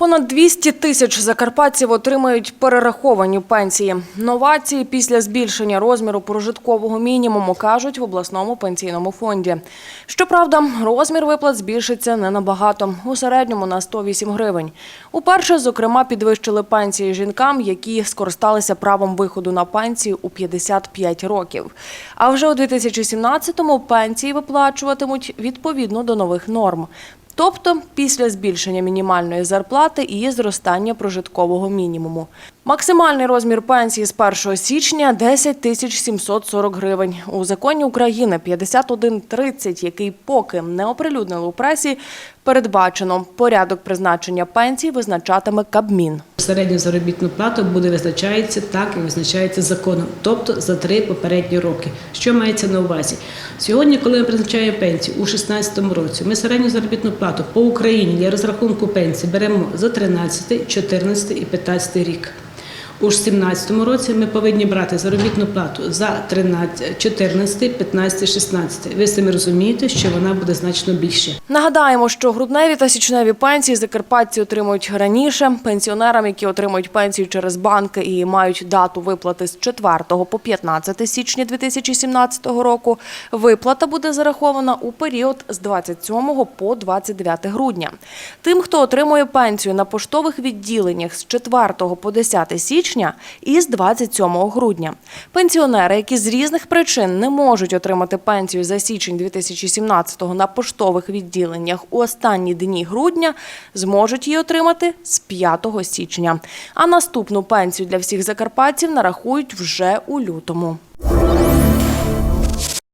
Понад 200 тисяч закарпатців отримають перераховані пенсії. Новації після збільшення розміру прожиткового мінімуму кажуть в обласному пенсійному фонді. Щоправда, розмір виплат збільшиться не набагато, у середньому на 108 гривень. Уперше, зокрема, підвищили пенсії жінкам, які скористалися правом виходу на пенсію у 55 років. А вже у 2017-му пенсії виплачуватимуть відповідно до нових норм. Тобто після збільшення мінімальної зарплати і зростання прожиткового мінімуму. Максимальний розмір пенсії з 1 січня 10 тисяч 740 гривень. У законі України 51.30, який поки не оприлюднили у пресі, передбачено порядок призначення пенсій визначатиме Кабмін. Середню заробітну плату буде визначається так, як визначається законом, тобто за три попередні роки. Що мається на увазі? Сьогодні, коли ми призначаємо пенсію у 2016 році, ми середню заробітну плату по Україні для розрахунку пенсії беремо за 13, 14 і 15 рік. У 2017 році ми повинні брати заробітну плату за 13, 14, 15, 16. Ви самі розумієте, що вона буде значно більше. Нагадаємо, що грудневі та січневі пенсії закарпатці отримують раніше. Пенсіонерам, які отримують пенсію через банки і мають дату виплати з 4 по 15 січня 2017 року, виплата буде зарахована у період з 27 по 29 грудня. Тим, хто отримує пенсію на поштових відділеннях з 4 по 10 січня і з 27 грудня. Пенсіонери, які з різних причин не можуть отримати пенсію за січень 2017 на поштових відділеннях у останні дні грудня, зможуть її отримати з 5 січня. А наступну пенсію для всіх закарпатців нарахують вже у лютому.